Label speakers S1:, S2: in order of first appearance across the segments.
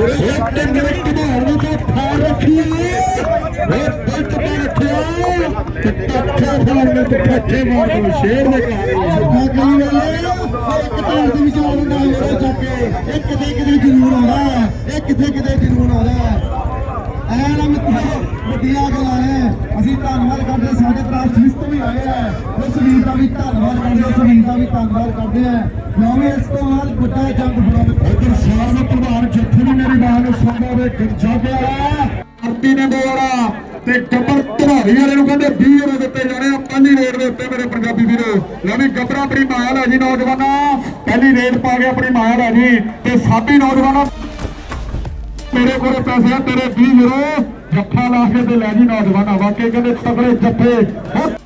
S1: ਉਹ ਟੰਗਰੇ ਕਢਾਉਣ ਦਾ ਫਾਰ ਰੱਖਿਆ ਉਹ ਪਲਟ ਪਾ ਰੱਖਿਆ। ਤੇ ਪੱਖੇ ਫਾੜਨੇ ਤੇ ਪੱਖੇ ਮਾਰ ਦੋ ਸ਼ੇਰ ਦੇ ਘਰ ਆ ਕਈ ਵੇਲੇ ਇੱਕ ਤਾਰ ਦੇ ਵਿੱਚ ਆਉਂਦਾ ਹੁੰਦਾ ਚੱਕੇ ਇਹ ਕਿਤੇ ਕਿਤੇ ਜ਼ਰੂਰ ਆਉਂਦਾ ਇਹ ਕਿਤੇ ਕਿਤੇ ਜ਼ਰੂਰ ਆਉਂਦਾ ਐ ਨਾ ਮਿੱਤਰੋ ਵੱਡੀਆਂ ਗੱਲਾਂ ਨੇ। ਅਸੀਂ ਧੰਨਵਾਦ ਕਰਦੇ ਹਾਂ, ਸਾਡੇ ਤਰਫ ਸਿਸਟ ਵੀ ਆਏ ਆ। ਉਸ ਵੀਰ ਦਾ ਵੀ ਧੰਨਵਾਦ ਕਰਦੇ ਉਸ ਵੀਰ ਦਾ ਵੀ ਧੰਨਵਾਦ ਕਰਦੇ ਆ ਕਿਉਂਕਿ ਇਸ ਤੋਂ ਬਾਅਦ ਵੱਡਾ ਜੰਗ ਬੜਾ ਉਧਰ ਸਾਹ ਪ੍ਰਧਾਨ ਜੱਥੇ ਨੇ ਮੇਰੀ ਬਾਤ ਨੂੰ ਸੁਣਦਾ ਵੇ ਗੰਜਾ ਆਰਤੀ ਨੇ ਬੋਲਾ ਤੇ ਗੱਬਰ ਧਵਾਰੀ ਵਾਲੇ ਨੂੰ ਕਹਿੰਦੇ 20 ਰੁਪਏ ਦਿੱਤੇ ਜਾਣੇ ਆ। ਪਹਿਲੀ ਰੇਡ ਦੇ ਉੱਤੇ ਮੇਰੇ ਪੰਜਾਬੀ ਵੀਰੋ। ਲੈ ਵੀ ਗੱਬਰਾ ਆਪਣੀ ਮਾਂ ਲੈ ਜੀ ਨੌਜਵਾਨਾਂ। ਪਹਿਲੀ ਰੇਡ ਪਾ ਕੇ ਆਪਣੀ ਮਾਂ ਲੈ ਜੀ। ਤੇ ਸਾਡੀ ਨੌਜਵਾਨਾਂ ਤੇਰੇ ਕੋਲ ਪੈਸੇ ਆ, ਤੇਰੇ 20 ਵੀਰੋ ਜੱਫਾ ਲਾ ਕੇ ਤੇ ਲੈ ਜੀ ਨੌਜਵਾਨਾਂ। ਵਾਕਈ ਕਹਿੰਦੇ ਤਗੜੇ ਜੱਫੇ।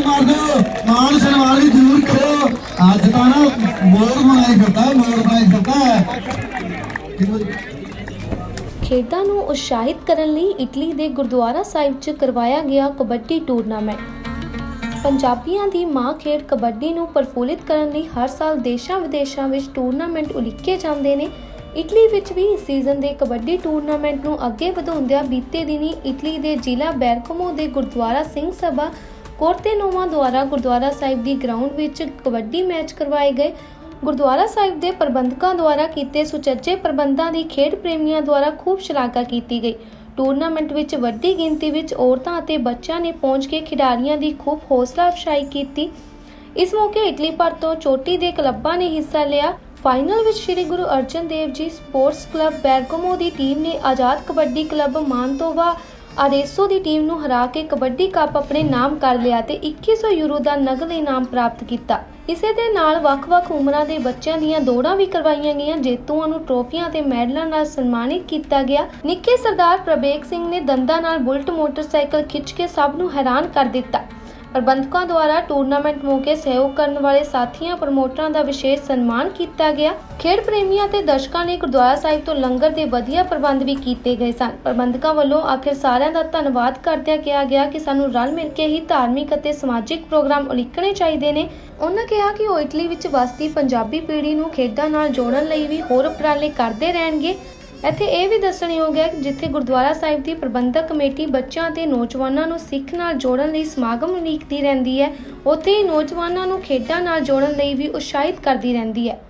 S1: ਤਾੜੀ ਮਾਰ ਦਿਓ ਮਾਨ ਸਨਮਾਨ ਵੀ ਜ਼ਰੂਰ ਕਰੋ ਅੱਜ ਤਾਂ ਨਾ ਮੋੜ ਬਣਾਈ ਫਿਰਦਾ ਮੋੜ ਬਣਾਈ ਫਿਰਦਾ
S2: ਖੇਡਾਂ ਨੂੰ ਉਤਸ਼ਾਹਿਤ ਕਰਨ ਲਈ ਇਟਲੀ ਦੇ ਗੁਰਦੁਆਰਾ ਸਾਹਿਬ 'ਚ ਕਰਵਾਇਆ ਗਿਆ ਕਬੱਡੀ ਟੂਰਨਾਮੈਂਟ। ਪੰਜਾਬੀਆਂ ਦੀ ਮਾਂ ਖੇਡ ਕਬੱਡੀ ਨੂੰ ਪ੍ਰਫੁੱਲਿਤ ਕਰਨ ਲਈ ਹਰ ਸਾਲ ਦੇਸ਼ਾਂ ਵਿਦੇਸ਼ਾਂ ਵਿੱਚ ਟੂਰਨਾਮੈਂਟ ਉਲੀਕੇ ਜਾਂਦੇ ਨੇ। ਇਟਲੀ ਵਿੱਚ ਵੀ ਇਸ ਸੀਜ਼ਨ ਦੇ ਕਬੱਡੀ ਟੂਰਨਾਮੈਂਟ ਨੂੰ ਅੱਗੇ ਵਧਾਉਂਦਿਆਂ ਬੀਤੇ ਦਿਨੀ ਇਟਲੀ ਦੇ ਜ਼ਿਲ੍ਹਾ ਬੈਰਕਮੋ ਦੇ ਗੁਰਦੁਆਰਾ ਸਿੰਘ ਸਭਾ ਕੋਰਤੇਨੋਵਾ ਦੁਆਰਾ ਗੁਰਦੁਆਰਾ ਸਾਹਿਬ ਦੀ ਗਰਾਊਂਡ ਵਿੱਚ ਕਬੱਡੀ ਮੈਚ ਕਰਵਾਏ ਗਏ। ਗੁਰਦੁਆਰਾ ਸਾਹਿਬ ਦੇ ਪ੍ਰਬੰਧਕਾਂ ਦੁਆਰਾ ਕੀਤੇ ਸੁਚੱਜੇ ਪ੍ਰਬੰਧਾਂ ਦੀ ਖੇਡ ਪ੍ਰੇਮੀਆਂ ਦੁਆਰਾ ਖੂਬ ਸ਼ਲਾਘਾ ਕੀਤੀ ਗਈ। ਟੂਰਨਾਮੈਂਟ ਵਿੱਚ ਵੱਡੀ ਗਿਣਤੀ ਵਿੱਚ ਔਰਤਾਂ ਅਤੇ ਬੱਚਿਆਂ ਨੇ ਪਹੁੰਚ ਕੇ ਖਿਡਾਰੀਆਂ ਦੀ ਖੂਬ ਹੌਸਲਾ ਅਫਸ਼ਾਈ ਕੀਤੀ। ਇਸ ਮੌਕੇ ਇਟਲੀ ਭਰ ਤੋਂ ਚੋਟੀ ਦੇ ਕਲੱਬਾਂ ਨੇ ਹਿੱਸਾ ਲਿਆ। ਫਾਈਨਲ ਵਿੱਚ ਸ੍ਰੀ Guru Arjan Dev ji sports club Bergamo ਦੀ ਟੀਮ ਨੇ Azad kabaddi club Mantova Arezzo ਦੀ ਟੀਮ ਨੂੰ ਹਰਾ ਕੇ ਕਬੱਡੀ ਕੱਪ ਆਪਣੇ ਨਾਮ ਕਰ ਲਿਆ ਤੇ 2100 ਯੂਰੋ ਦਾ ਨਗਦ ਇਨਾਮ ਪ੍ਰਾਪਤ ਕੀਤਾ। ਇਸੇ ਦੇ ਨਾਲ ਵੱਖ-ਵੱਖ ਉਮਰਾਂ ਦੇ ਬੱਚਿਆਂ ਦੀਆਂ ਦੌੜਾਂ ਵੀ ਕਰਵਾਈਆਂ ਗਈਆਂ। ਜੇਤੂਆਂ ਨੂੰ ਟਰੋਫੀਆਂ ਤੇ ਮੈਡਲਾਂ ਨਾਲ ਸਨਮਾਨਿਤ ਕੀਤਾ ਗਿਆ। ਨਿੱਕੇ ਸਰਦਾਰ ਪ੍ਰਬੇਕ ਸਿੰਘ ਨੇ ਦੰਦਾਂ ਨਾਲ ਬੁਲਟ ਮੋਟਰਸਾਈਕਲ ਖਿੱਚ ਕੇ ਸਭ ਨੂੰ ਹੈਰਾਨ ਕਰ ਦਿੱਤਾ। ਪ੍ਰਬੰਧਕਾਂ ਦੁਆਰਾ ਟੂਰਨਾਮੈਂਟ ਮੌਕੇ ਸਹਿਯੋਗ ਕਰਨ ਵਾਲੇ ਸਾਥੀਆਂ, ਪ੍ਰਮੋਟਰਾਂ ਦਾ ਵਿਸ਼ੇਸ਼ ਸਨਮਾਨ ਕੀਤਾ ਗਿਆ। ਖੇਡ ਪ੍ਰੇਮੀਆਂ ਤੇ ਦਰਸ਼ਕਾਂ ਲਈ ਗੁਰਦੁਆਰਾ ਸਾਹਿਬ ਤੋਂ ਲੰਗਰ ਦੇ ਵਧੀਆ ਪ੍ਰਬੰਧ ਵੀ ਕੀਤੇ ਗਏ ਸਨ। ਪ੍ਰਬੰਧਕਾਂ ਵੱਲੋਂ ਆਖਿਰ ਸਾਰਿਆਂ ਦਾ ਧੰਨਵਾਦ ਕਰਦਿਆਂ ਕਿਹਾ ਗਿਆ ਕਿ ਸਾਨੂੰ ਰਲ ਮਿਲ ਕੇ ਹੀ ਧਾਰਮਿਕ ਅਤੇ ਸਮਾਜਿਕ ਪ੍ਰੋਗਰਾਮ ਉਲੀਕਣੇ ਚਾਹੀਦੇ ਨੇ। ਉਹਨਾਂ ਕਿਹਾ ਕਿ ਉਹ ਇਟਲੀ ਵਿੱਚ ਵਸਦੀ ਪੰਜਾਬੀ ਪੀੜ੍ਹੀ ਨੂੰ ਖੇਡਾਂ ਨਾਲ ਜੋੜਨ ਲਈ ਵੀ ਹੋਰ ਉਪਰਾਲੇ ਕਰਦੇ ਰਹਿਣਗੇ। ਇੱਥੇ ਇਹ ਵੀ ਦੱਸਣਯੋਗ ਹੈ ਕਿ ਜਿੱਥੇ ਗੁਰਦੁਆਰਾ ਸਾਹਿਬ ਦੀ ਪ੍ਰਬੰਧਕ ਕਮੇਟੀ ਬੱਚਿਆਂ ਅਤੇ ਨੌਜਵਾਨਾਂ ਨੂੰ ਸਿੱਖ ਨਾਲ ਜੋੜਨ ਲਈ ਸਮਾਗਮ ਉਲੀਕਦੀ ਰਹਿੰਦੀ ਹੈ, ਉੱਥੇ ਹੀ ਨੌਜਵਾਨਾਂ ਨੂੰ ਖੇਡਾਂ ਨਾਲ ਜੋੜਨ ਲਈ ਵੀ ਉਤਸ਼ਾਹਿਤ ਕਰਦੀ ਰਹਿੰਦੀ ਹੈ।